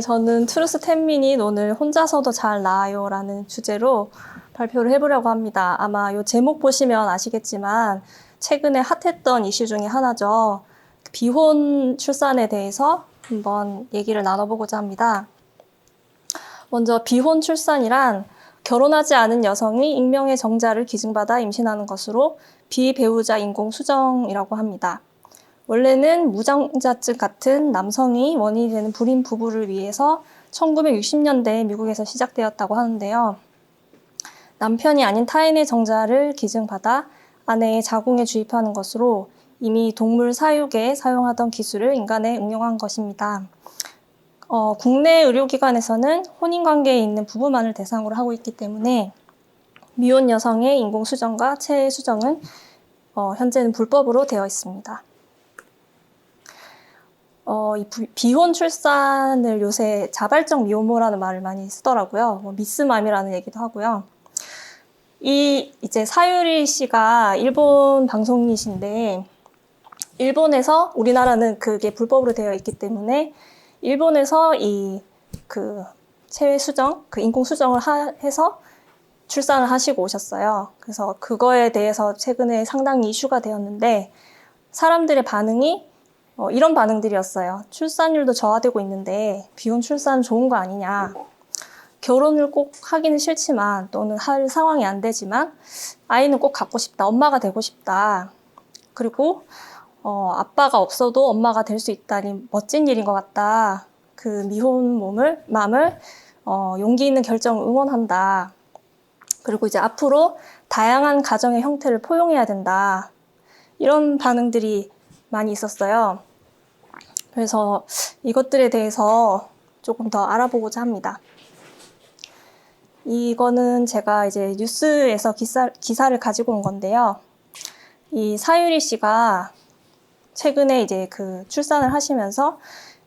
네, 저는 트루스 텐미닛 오늘 혼자서도 잘 나아요 라는 주제로 발표를 해보려고 합니다. 아마 이 제목 보시면 아시겠지만 최근에 핫했던 이슈 중에 하나죠. 비혼 출산에 대해서 한번 얘기를 나눠보고자 합니다. 먼저 비혼 출산이란 결혼하지 않은 여성이 익명의 정자를 기증받아 임신하는 것으로 비배우자 인공 수정이라고 합니다. 원래는 무정자증 같은 남성이 원인이 되는 불임 부부를 위해서 1960년대 미국에서 시작되었다고 하는데요. 남편이 아닌 타인의 정자를 기증받아 아내의 자궁에 주입하는 것으로 이미 동물 사육에 사용하던 기술을 인간에 응용한 것입니다. 어, 국내 의료기관에서는 혼인관계에 있는 부부만을 대상으로 하고 있기 때문에 미혼 여성의 인공수정과 체수정은 어, 현재는 불법으로 되어 있습니다. 어, 이 부- 비혼 출산을 요새 자발적 미혼모라는 말을 많이 쓰더라고요. 뭐 미스맘이라는 얘기도 하고요. 이 이제 사유리 씨가 일본 방송이신데 일본에서 우리나라는 그게 불법으로 되어 있기 때문에 일본에서 이 그 체외 수정, 그 인공 수정을 하- 해서 출산을 하시고 오셨어요. 그래서 그거에 대해서 최근에 상당히 이슈가 되었는데 사람들의 반응이 어, 이런 반응들이었어요. 출산율도 저하되고 있는데 비혼 출산 좋은 거 아니냐. 결혼을 꼭 하기는 싫지만 또는 할 상황이 안 되지만 아이는 꼭 갖고 싶다. 엄마가 되고 싶다. 그리고 어, 아빠가 없어도 엄마가 될 수 있다니 멋진 일인 것 같다. 그 미혼 몸을 마음을 어, 용기 있는 결정을 응원한다. 그리고 이제 앞으로 다양한 가정의 형태를 포용해야 된다. 이런 반응들이 많이 있었어요. 그래서 이것들에 대해서 조금 더 알아보고자 합니다. 이거는 제가 이제 뉴스에서 기사, 기사를 가지고 온 건데요. 이 사유리 씨가 최근에 이제 그 출산을 하시면서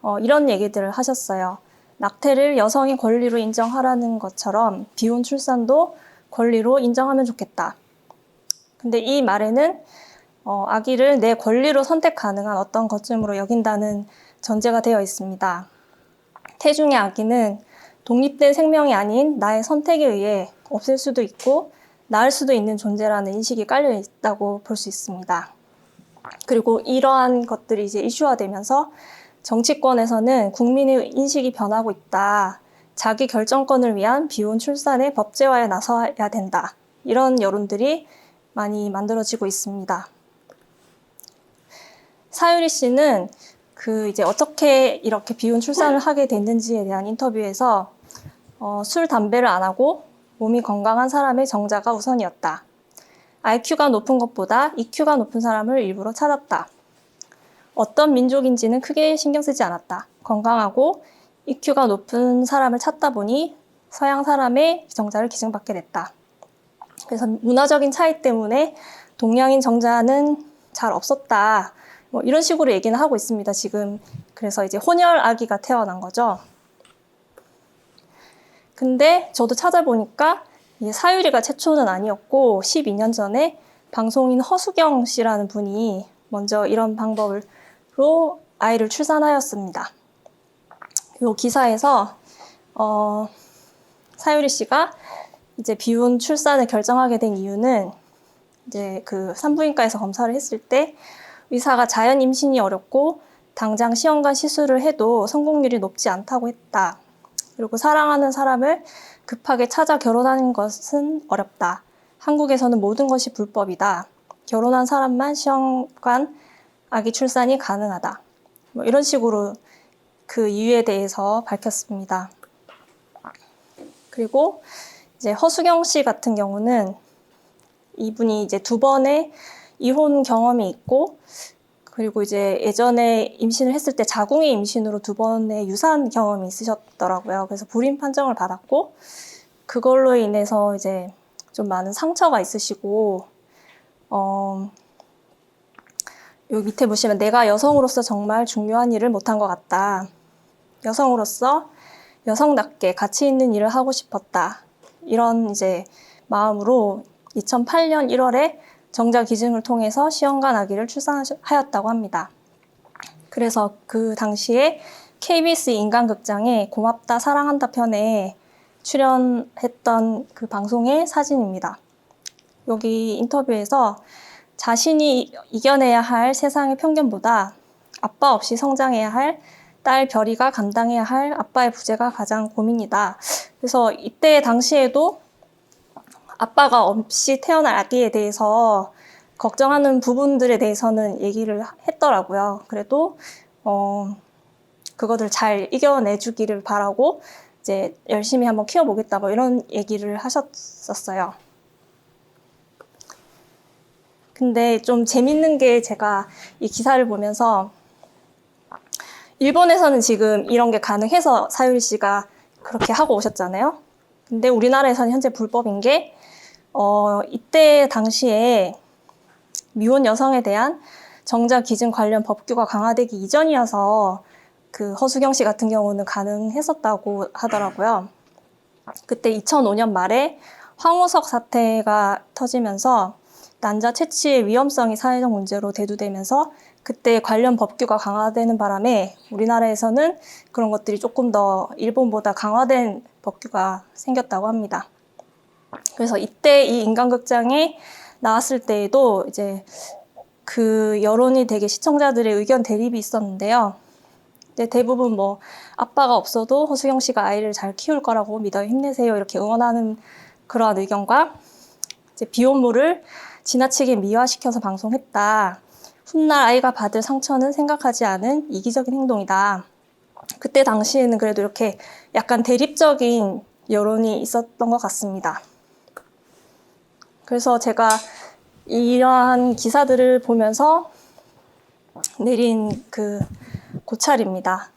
어, 이런 얘기들을 하셨어요. 낙태를 여성의 권리로 인정하라는 것처럼 비혼 출산도 권리로 인정하면 좋겠다. 근데 이 말에는 어, 아기를 내 권리로 선택 가능한 어떤 것쯤으로 여긴다는 전제가 되어 있습니다. 태중의 아기는 독립된 생명이 아닌 나의 선택에 의해 없을 수도 있고 낳을 수도 있는 존재라는 인식이 깔려 있다고 볼 수 있습니다. 그리고 이러한 것들이 이제 이슈화되면서 정치권에서는 국민의 인식이 변하고 있다. 자기 결정권을 위한 비혼 출산의 법제화에 나서야 된다. 이런 여론들이 많이 만들어지고 있습니다. 사유리 씨는 그 이제 어떻게 이렇게 비혼 출산을 하게 됐는지에 대한 인터뷰에서 어, 술, 담배를 안 하고 몸이 건강한 사람의 정자가 우선이었다. IQ가 높은 것보다 EQ가 높은 사람을 일부러 찾았다. 어떤 민족인지는 크게 신경 쓰지 않았다. 건강하고 EQ가 높은 사람을 찾다 보니 서양 사람의 정자를 기증받게 됐다. 그래서 문화적인 차이 때문에 동양인 정자는 잘 없었다. 뭐 이런 식으로 얘기는 하고 있습니다. 지금 그래서 이제 혼혈 아기가 태어난 거죠. 근데 저도 찾아보니까 이 사유리가 최초는 아니었고 12년 전에 방송인 허수경 씨라는 분이 먼저 이런 방법으로 아이를 출산하였습니다. 이 기사에서 어, 사유리 씨가 이제 비혼 출산을 결정하게 된 이유는 이제 그 산부인과에서 검사를 했을 때 의사가 자연 임신이 어렵고 당장 시험관 시술을 해도 성공률이 높지 않다고 했다. 그리고 사랑하는 사람을 급하게 찾아 결혼하는 것은 어렵다. 한국에서는 모든 것이 불법이다. 결혼한 사람만 시험관 아기 출산이 가능하다. 뭐 이런 식으로 그 이유에 대해서 밝혔습니다. 그리고 이제 허수경 씨 같은 경우는 이분이 이제 두 번의 이혼 경험이 있고 그리고 이제 예전에 임신을 했을 때 자궁의 임신으로 두 번의 유산 경험이 있으셨더라고요. 그래서 불임 판정을 받았고 그걸로 인해서 이제 좀 많은 상처가 있으시고 어 여기 밑에 보시면 내가 여성으로서 정말 중요한 일을 못한 것 같다. 여성으로서 여성답게 가치 있는 일을 하고 싶었다. 이런 이제 마음으로 2008년 1월에 정자 기증을 통해서 시험관 아기를 출산하였다고 합니다. 그래서 그 당시에 KBS 인간극장의 고맙다 사랑한다 편에 출연했던 그 방송의 사진입니다. 여기 인터뷰에서 자신이 이겨내야 할 세상의 편견보다 아빠 없이 성장해야 할 딸 별이가 감당해야 할 아빠의 부재가 가장 고민이다. 그래서 이때 당시에도 아빠가 없이 태어날 아기에 대해서 걱정하는 부분들에 대해서는 얘기를 했더라고요. 그래도 어 그거를 잘 이겨내주기를 바라고 이제 열심히 한번 키워보겠다 뭐 이런 얘기를 하셨었어요. 근데 좀 재밌는 게 제가 이 기사를 보면서 일본에서는 지금 이런 게 가능해서 사유리 씨가 그렇게 하고 오셨잖아요. 근데 우리나라에서는 현재 불법인 게, 어, 이때 당시에 미혼 여성에 대한 정자 기준 관련 법규가 강화되기 이전이어서 그 허수경 씨 같은 경우는 가능했었다고 하더라고요. 그때 2005년 말에 황우석 사태가 터지면서 난자 채취의 위험성이 사회적 문제로 대두되면서 그때 관련 법규가 강화되는 바람에 우리나라에서는 그런 것들이 조금 더 일본보다 강화된 법규가 생겼다고 합니다. 그래서 이때 이 인간극장에 나왔을 때에도 이제 그 여론이 되게 시청자들의 의견 대립이 있었는데요. 근데 대부분 뭐 아빠가 없어도 허수경 씨가 아이를 잘 키울 거라고 믿어요. 힘내세요. 이렇게 응원하는 그러한 의견과 이제 비혼모를 지나치게 미화시켜서 방송했다. 훗날 아이가 받을 상처는 생각하지 않은 이기적인 행동이다. 그때 당시에는 그래도 이렇게 약간 대립적인 여론이 있었던 것 같습니다. 그래서 제가 이러한 기사들을 보면서 내린 그 고찰입니다.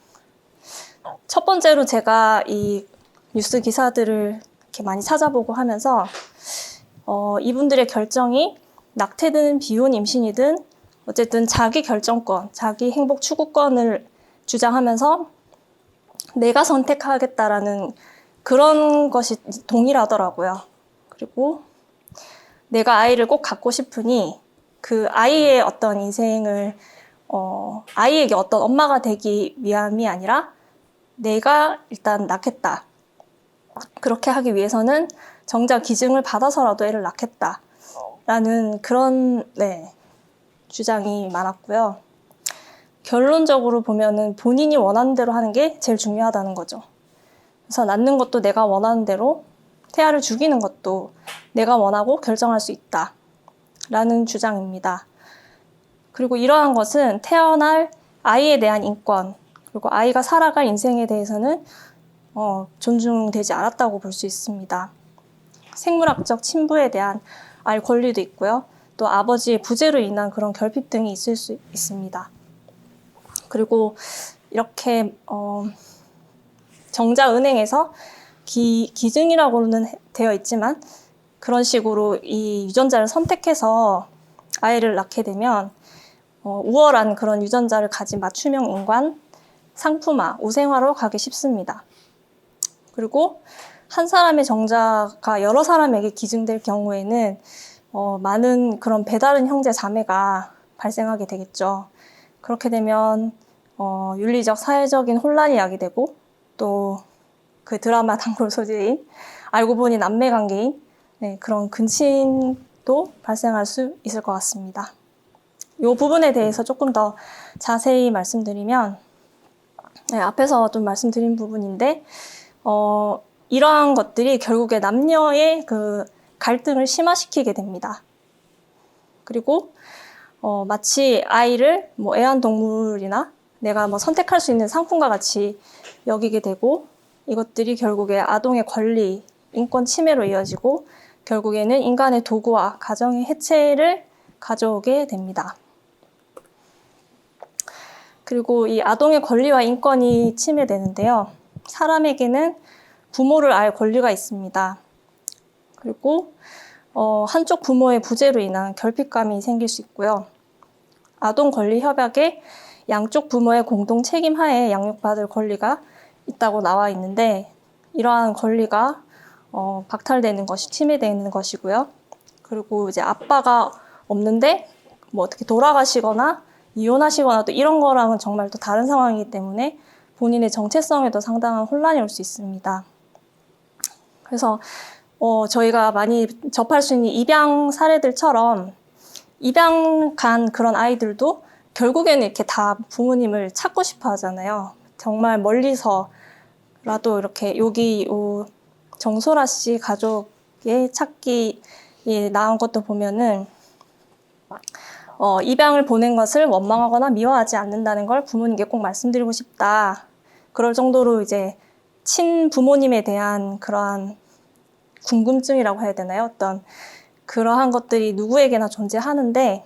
첫 번째로 제가 이 뉴스 기사들을 이렇게 많이 찾아보고 하면서 어, 이분들의 결정이 낙태든 비혼 임신이든 어쨌든 자기 결정권, 자기 행복 추구권을 주장하면서 내가 선택하겠다라는 그런 것이 동일하더라고요. 그리고 내가 아이를 꼭 갖고 싶으니 그 아이의 어떤 인생을 어, 아이에게 어떤 엄마가 되기 위함이 아니라 내가 일단 낳겠다. 그렇게 하기 위해서는 정작 기증을 받아서라도 애를 낳겠다. 라는 그런, 네, 주장이 많았고요. 결론적으로 보면은 본인이 원하는 대로 하는 게 제일 중요하다는 거죠. 그래서 낳는 것도 내가 원하는 대로, 태아를 죽이는 것도 내가 원하고 결정할 수 있다. 라는 주장입니다. 그리고 이러한 것은 태어날 아이에 대한 인권, 그리고 아이가 살아갈 인생에 대해서는 어, 존중되지 않았다고 볼 수 있습니다. 생물학적 친부에 대한 알 권리도 있고요. 또 아버지의 부재로 인한 그런 결핍 등이 있을 수 있습니다. 그리고 이렇게 어, 정자은행에서 기, 기증이라고는 되어 있지만 그런 식으로 이 유전자를 선택해서 아이를 낳게 되면 어, 우월한 그런 유전자를 가진 맞춤형 인간, 상품화, 우생화로 가기 쉽습니다. 그리고 한 사람의 정자가 여러 사람에게 기증될 경우에는 어, 많은 그런 배다른 형제 자매가 발생하게 되겠죠. 그렇게 되면 어, 윤리적, 사회적인 혼란이 야기되고 또 그 드라마 단골 소재인 알고 보니 남매 관계인 네, 그런 근친도 발생할 수 있을 것 같습니다. 이 부분에 대해서 조금 더 자세히 말씀드리면 네, 앞에서 좀 말씀드린 부분인데 어, 이러한 것들이 결국에 남녀의 그 갈등을 심화시키게 됩니다. 그리고 어, 마치 아이를 뭐 애완동물이나 내가 뭐 선택할 수 있는 상품과 같이 여기게 되고 이것들이 결국에 아동의 권리, 인권 침해로 이어지고 결국에는 인간의 도구와 가정의 해체를 가져오게 됩니다. 그리고 이 아동의 권리와 인권이 침해되는데요. 사람에게는 부모를 알 권리가 있습니다. 그리고 어, 한쪽 부모의 부재로 인한 결핍감이 생길 수 있고요. 아동 권리 협약에 양쪽 부모의 공동 책임 하에 양육받을 권리가 있다고 나와 있는데 이러한 권리가 어, 박탈되는 것이 침해되는 것이고요. 그리고 이제 아빠가 없는데 뭐 어떻게 돌아가시거나 이혼하시거나 또 이런 거랑은 정말 또 다른 상황이기 때문에 본인의 정체성에도 상당한 혼란이 올 수 있습니다. 그래서 어, 저희가 많이 접할 수 있는 입양 사례들처럼 입양 간 그런 아이들도 결국에는 이렇게 다 부모님을 찾고 싶어 하잖아요. 정말 멀리서 라도 이렇게 여기 요 정소라 씨 가족의 찾기 나온 것도 보면은 어, 입양을 보낸 것을 원망하거나 미워하지 않는다는 걸 부모님께 꼭 말씀드리고 싶다. 그럴 정도로 이제 친 부모님에 대한 그러한 궁금증이라고 해야 되나요? 어떤 그러한 것들이 누구에게나 존재하는데,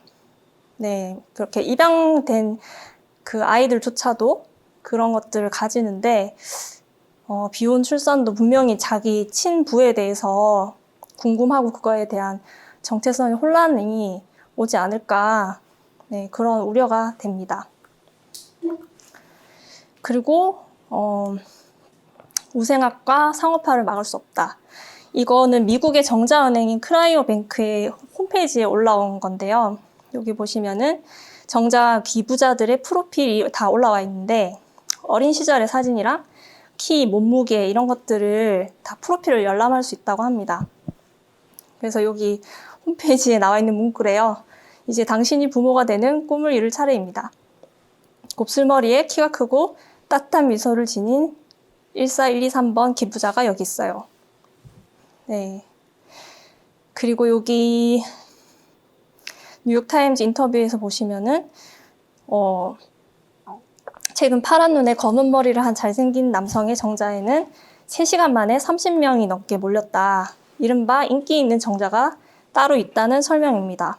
네, 그렇게 입양된 그 아이들조차도 그런 것들을 가지는데, 어, 비혼 출산도 분명히 자기 친부에 대해서 궁금하고 그거에 대한 정체성의 혼란이 오지 않을까, 네, 그런 우려가 됩니다. 그리고, 어, 우생학과 상업화를 막을 수 없다. 이거는 미국의 정자은행인 크라이오 뱅크의 홈페이지에 올라온 건데요. 여기 보시면은 정자 기부자들의 프로필이 다 올라와 있는데 어린 시절의 사진이랑 키, 몸무게 이런 것들을 다 프로필을 열람할 수 있다고 합니다. 그래서 여기 홈페이지에 나와 있는 문구래요. 이제 당신이 부모가 되는 꿈을 이룰 차례입니다. 곱슬머리에 키가 크고 따뜻한 미소를 지닌 14123번 기부자가 여기 있어요. 네. 그리고 여기 뉴욕타임즈 인터뷰에서 보시면은, 어, 최근 파란 눈에 검은 머리를 한 잘생긴 남성의 정자에는 3시간 만에 30명이 넘게 몰렸다. 이른바 인기 있는 정자가 따로 있다는 설명입니다.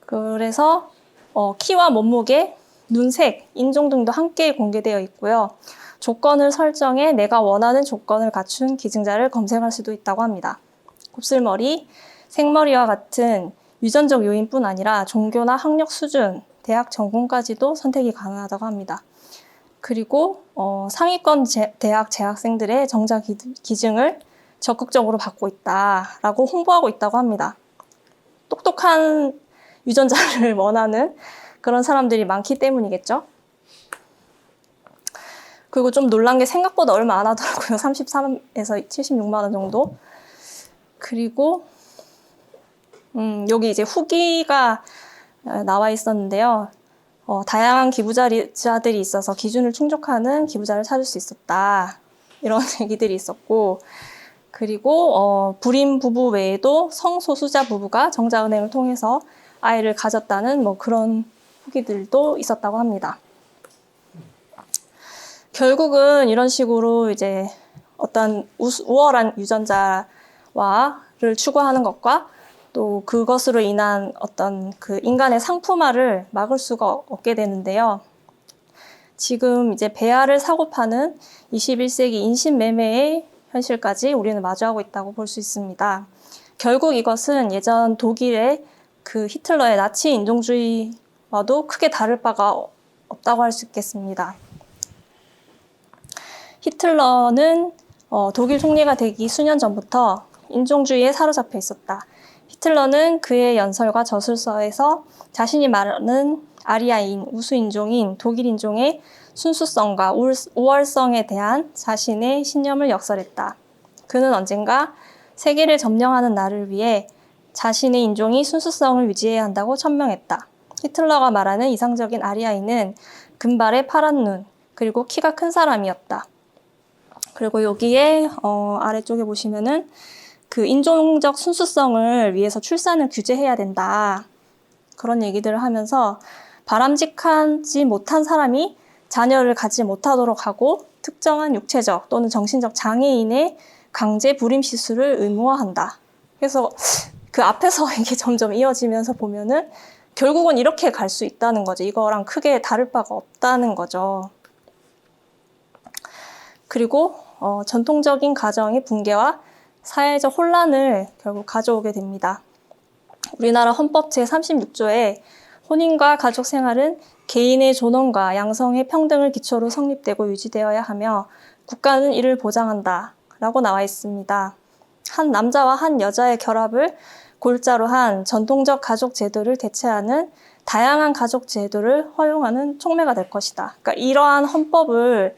그래서 어, 키와 몸무게, 눈색, 인종 등도 함께 공개되어 있고요. 조건을 설정해 내가 원하는 조건을 갖춘 기증자를 검색할 수도 있다고 합니다. 곱슬머리, 생머리와 같은 유전적 요인뿐 아니라 종교나 학력 수준, 대학 전공까지도 선택이 가능하다고 합니다. 그리고 어, 상위권 제, 대학 재학생들의 정자 기증을 적극적으로 받고 있다라고 홍보하고 있다고 합니다. 똑똑한 유전자를 원하는 그런 사람들이 많기 때문이겠죠. 그리고 좀 놀란 게 생각보다 얼마 안 하더라고요. 33에서 76만 원 정도. 그리고 음, 여기 이제 후기가 어, 나와 있었는데요. 어, 다양한 기부자들이 있어서 기준을 충족하는 기부자를 찾을 수 있었다. 이런 얘기들이 있었고, 그리고 어, 불임 부부 외에도 성소수자 부부가 정자은행을 통해서 아이를 가졌다는 뭐 그런 후기들도 있었다고 합니다. 결국은 이런 식으로 이제 어떤 우월한 유전자와를 추구하는 것과 또 그것으로 인한 어떤 그 인간의 상품화를 막을 수가 없게 되는데요. 지금 이제 배아를 사고 파는 21세기 인신매매의 현실까지 우리는 마주하고 있다고 볼 수 있습니다. 결국 이것은 예전 독일의 그 히틀러의 나치 인종주의와도 크게 다를 바가 없다고 할 수 있겠습니다. 히틀러는 어, 독일 총리가 되기 수년 전부터 인종주의에 사로잡혀 있었다. 히틀러는 그의 연설과 저술서에서 자신이 말하는 아리아인 우수인종인 독일인종의 순수성과 우월성에 대한 자신의 신념을 역설했다. 그는 언젠가 세계를 점령하는 나를 위해 자신의 인종이 순수성을 유지해야 한다고 천명했다. 히틀러가 말하는 이상적인 아리아인은 금발의 파란 눈, 그리고 키가 큰 사람이었다. 그리고 여기에 어, 아래쪽에 보시면은 그 인종적 순수성을 위해서 출산을 규제해야 된다. 그런 얘기들을 하면서 바람직하지 못한 사람이 자녀를 갖지 못하도록 하고 특정한 육체적 또는 정신적 장애인의 강제 불임 시술을 의무화한다. 그래서 그 앞에서 이게 점점 이어지면서 보면은 결국은 이렇게 갈 수 있다는 거죠. 이거랑 크게 다를 바가 없다는 거죠. 그리고 어, 전통적인 가정의 붕괴와 사회적 혼란을 결국 가져오게 됩니다. 우리나라 헌법 제36조에 혼인과 가족 생활은 개인의 존엄과 양성의 평등을 기초로 성립되고 유지되어야 하며 국가는 이를 보장한다. 라고 나와 있습니다. 한 남자와 한 여자의 결합을 골자로 한 전통적 가족 제도를 대체하는 다양한 가족 제도를 허용하는 촉매가 될 것이다. 그러니까 이러한 헌법을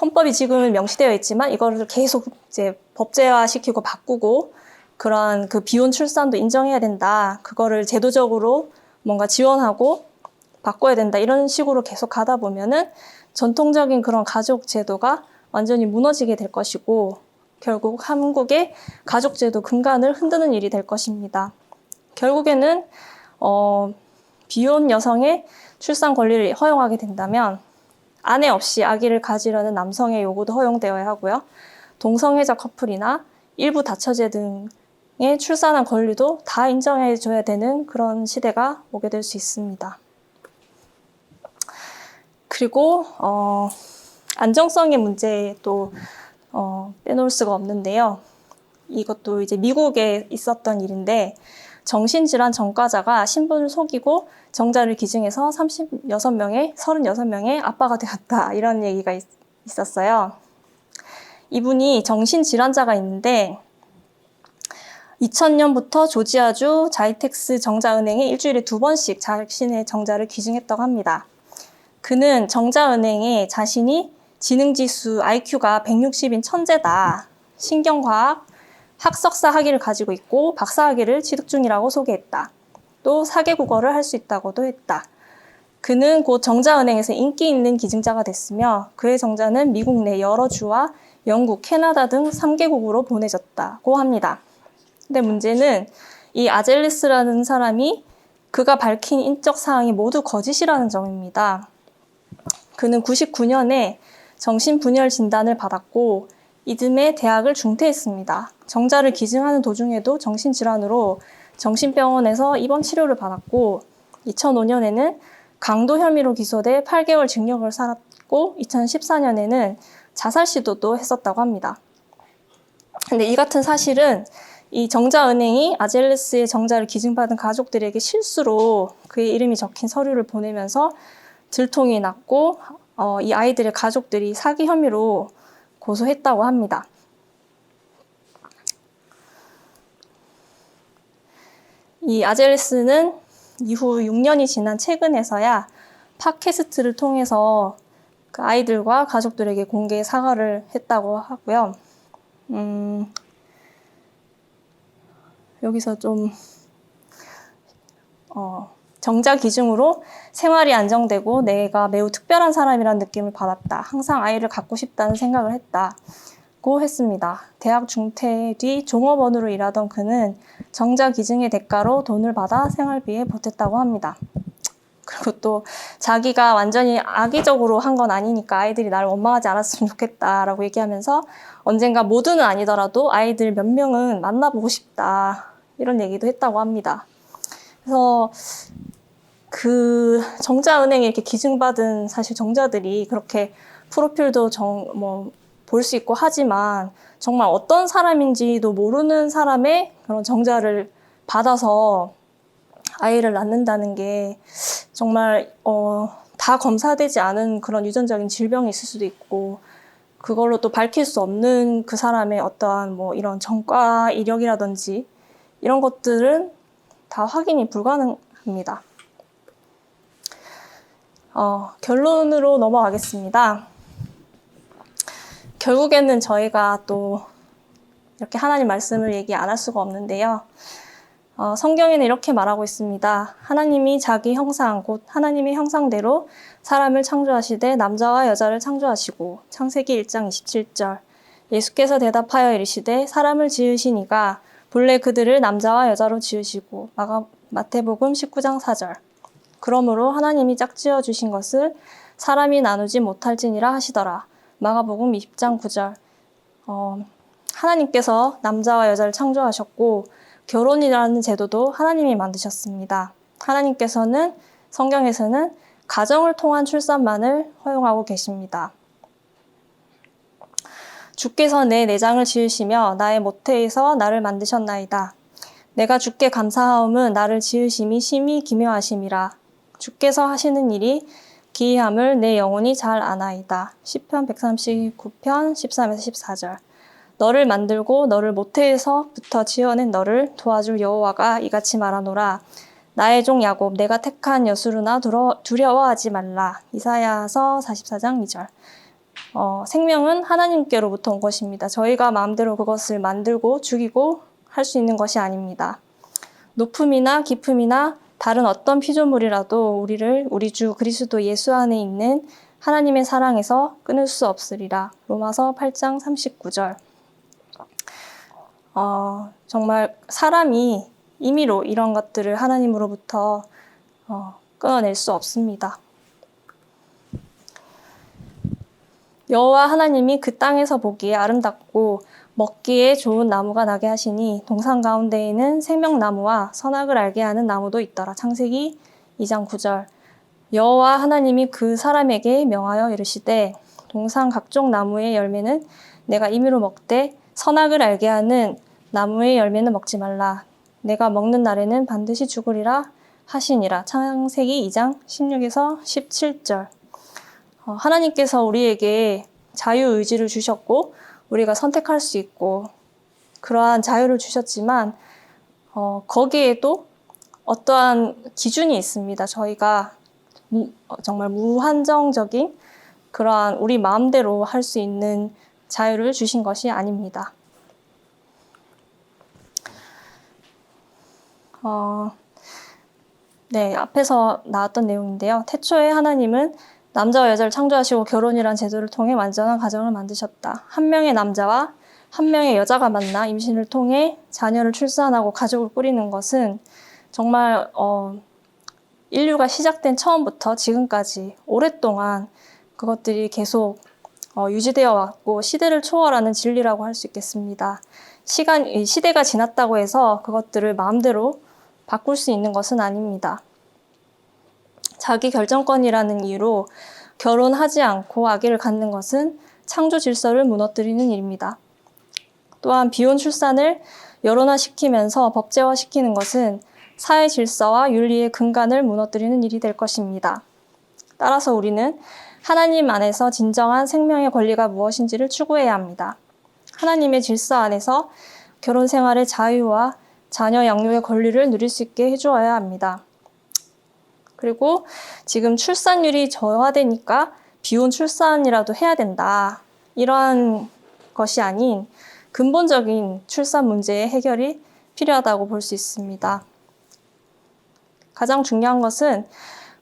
헌법이 지금은 명시되어 있지만 이거를 계속 이제 법제화시키고 바꾸고 그러한 그 비혼 출산도 인정해야 된다. 그거를 제도적으로 뭔가 지원하고 바꿔야 된다. 이런 식으로 계속 가다 보면은 전통적인 그런 가족 제도가 완전히 무너지게 될 것이고 결국 한국의 가족 제도 근간을 흔드는 일이 될 것입니다. 결국에는 어, 비혼 여성의 출산 권리를 허용하게 된다면 아내 없이 아기를 가지려는 남성의 요구도 허용되어야 하고요. 동성애자 커플이나 일부 다처제 등의 출산한 권리도 다 인정해줘야 되는 그런 시대가 오게 될 수 있습니다. 그리고 어, 안정성의 문제 또 어, 빼놓을 수가 없는데요. 이것도 이제 미국에 있었던 일인데 정신질환 전과자가 신분을 속이고 정자를 기증해서 36명의 36명의 아빠가 되었다 이런 얘기가 있, 있었어요. 이분이 정신질환자가 있는데 2000년부터 조지아주 자이텍스 정자은행에 일주일에 두 번씩 자신의 정자를 기증했다고 합니다. 그는 정자은행에 자신이 지능지수 IQ가 160인 천재다. 신경과학, 학석사 학위를 가지고 있고 박사 학위를 취득 중이라고 소개했다. 또 사개국어를 할 수 있다고도 했다. 그는 곧 정자은행에서 인기 있는 기증자가 됐으며 그의 정자는 미국 내 여러 주와 영국, 캐나다 등 3개국으로 보내졌다고 합니다. 근데 문제는 이 아젤리스라는 사람이 그가 밝힌 인적 사항이 모두 거짓이라는 점입니다. 그는 99년에 정신분열 진단을 받았고 이듬해 대학을 중퇴했습니다. 정자를 기증하는 도중에도 정신질환으로 정신병원에서 입원 치료를 받았고 2005년에는 강도 혐의로 기소돼 8개월 징역을 살았고 2014년에는 자살 시도도 했었다고 합니다. 근데 이 같은 사실은 이 정자은행이 아젤레스의 정자를 기증받은 가족들에게 실수로 그의 이름이 적힌 서류를 보내면서 들통이 났고 어, 이 아이들의 가족들이 사기 혐의로 고소했다고 합니다. 이 아젤레스는 이후 6년이 지난 최근에서야 팟캐스트를 통해서 그 아이들과 가족들에게 공개 사과를 했다고 하고요. 음, 여기서 좀, 어, 정자 기준으로 생활이 안정되고 내가 매우 특별한 사람이라는 느낌을 받았다. 항상 아이를 갖고 싶다는 생각을 했다. 고 했습니다. 대학 중퇴 뒤 종업원으로 일하던 그는 정자 기증의 대가로 돈을 받아 생활비에 보탰다고 합니다. 그리고 또 자기가 완전히 악의적으로 한 건 아니니까 아이들이 나를 원망하지 않았으면 좋겠다라고 얘기하면서 언젠가 모두는 아니더라도 아이들 몇 명은 만나보고 싶다 이런 얘기도 했다고 합니다. 그래서 그 정자은행에 이렇게 기증받은 사실 정자들이 그렇게 프로필도 정, 뭐, 볼 수 있고 하지만 정말 어떤 사람인지도 모르는 사람의 그런 정자를 받아서 아이를 낳는다는 게 정말 어, 다 검사되지 않은 그런 유전적인 질병이 있을 수도 있고 그걸로 또 밝힐 수 없는 그 사람의 어떠한 뭐 이런 전과 이력이라든지 이런 것들은 다 확인이 불가능합니다. 어, 결론으로 넘어가겠습니다. 결국에는 저희가 또 이렇게 하나님 말씀을 얘기 안 할 수가 없는데요. 어, 성경에는 이렇게 말하고 있습니다. 하나님이 자기 형상, 곧 하나님의 형상대로 사람을 창조하시되 남자와 여자를 창조하시고 창세기 1장 27절 예수께서 대답하여 이르시되 사람을 지으시니가 본래 그들을 남자와 여자로 지으시고 마가, 마태복음 19장 4절 그러므로 하나님이 짝지어 주신 것을 사람이 나누지 못할지니라 하시더라. 마가복음 20장 9절. 어, 하나님께서 남자와 여자를 창조하셨고 결혼이라는 제도도 하나님이 만드셨습니다. 하나님께서는 성경에서는 가정을 통한 출산만을 허용하고 계십니다. 주께서 내 내장을 지으시며 나의 모태에서 나를 만드셨나이다. 내가 주께 감사하옴은 나를 지으심이 심히 기묘하심이라. 주께서 하시는 일이 기이함을 내 영혼이 잘 아나이다. 시편 139편 13에서 14절. 너를 만들고 너를 모태에서부터 지어낸 너를 도와줄 여호와가 이같이 말하노라. 나의 종 야곱 내가 택한 여수르나 두려, 두려워하지 말라. 이사야서 44장 2절. 어, 생명은 하나님께로부터 온 것입니다. 저희가 마음대로 그것을 만들고 죽이고 할 수 있는 것이 아닙니다. 높음이나 깊음이나 다른 어떤 피조물이라도 우리를 우리 주 그리스도 예수 안에 있는 하나님의 사랑에서 끊을 수 없으리라. 로마서 8장 39절. 어, 정말 사람이 임의로 이런 것들을 하나님으로부터 어, 끊어낼 수 없습니다. 여호와 하나님이 그 땅에서 보기에 아름답고 먹기에 좋은 나무가 나게 하시니 동산 가운데에는 생명나무와 선악을 알게 하는 나무도 있더라. 창세기 2장 9절. 여호와 하나님이 그 사람에게 명하여 이르시되 동산 각종 나무의 열매는 내가 임의로 먹되 선악을 알게 하는 나무의 열매는 먹지 말라. 내가 먹는 날에는 반드시 죽으리라 하시니라. 창세기 2장 16에서 17절. 어, 하나님께서 우리에게 자유 의지를 주셨고, 우리가 선택할 수 있고, 그러한 자유를 주셨지만, 어, 거기에도 어떠한 기준이 있습니다. 저희가 무- 어, 정말 무한정적인 그러한 우리 마음대로 할 수 있는 자유를 주신 것이 아닙니다. 어, 네, 앞에서 나왔던 내용인데요. 태초에 하나님은 남자와 여자를 창조하시고 결혼이란 제도를 통해 완전한 가정을 만드셨다. 한 명의 남자와 한 명의 여자가 만나 임신을 통해 자녀를 출산하고 가족을 꾸리는 것은 정말 어, 인류가 시작된 처음부터 지금까지 오랫동안 그것들이 계속 어, 유지되어 왔고 시대를 초월하는 진리라고 할 수 있겠습니다. 시간, 이 시대가 지났다고 해서 그것들을 마음대로 바꿀 수 있는 것은 아닙니다. 자기 결정권이라는 이유로 결혼하지 않고 아기를 갖는 것은 창조 질서를 무너뜨리는 일입니다. 또한 비혼 출산을 여론화시키면서 법제화시키는 것은 사회 질서와 윤리의 근간을 무너뜨리는 일이 될 것입니다. 따라서 우리는 하나님 안에서 진정한 생명의 권리가 무엇인지를 추구해야 합니다. 하나님의 질서 안에서 결혼 생활의 자유와 자녀 양육의 권리를 누릴 수 있게 해주어야 합니다. 그리고 지금 출산율이 저하되니까 비혼 출산이라도 해야 된다. 이런 것이 아닌 근본적인 출산 문제의 해결이 필요하다고 볼 수 있습니다. 가장 중요한 것은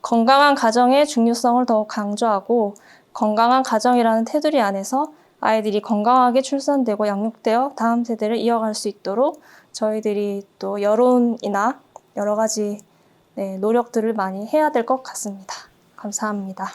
건강한 가정의 중요성을 더욱 강조하고 건강한 가정이라는 테두리 안에서 아이들이 건강하게 출산되고 양육되어 다음 세대를 이어갈 수 있도록 저희들이 또 여론이나 여러 가지 네, 노력들을 많이 해야 될 것 같습니다. 감사합니다.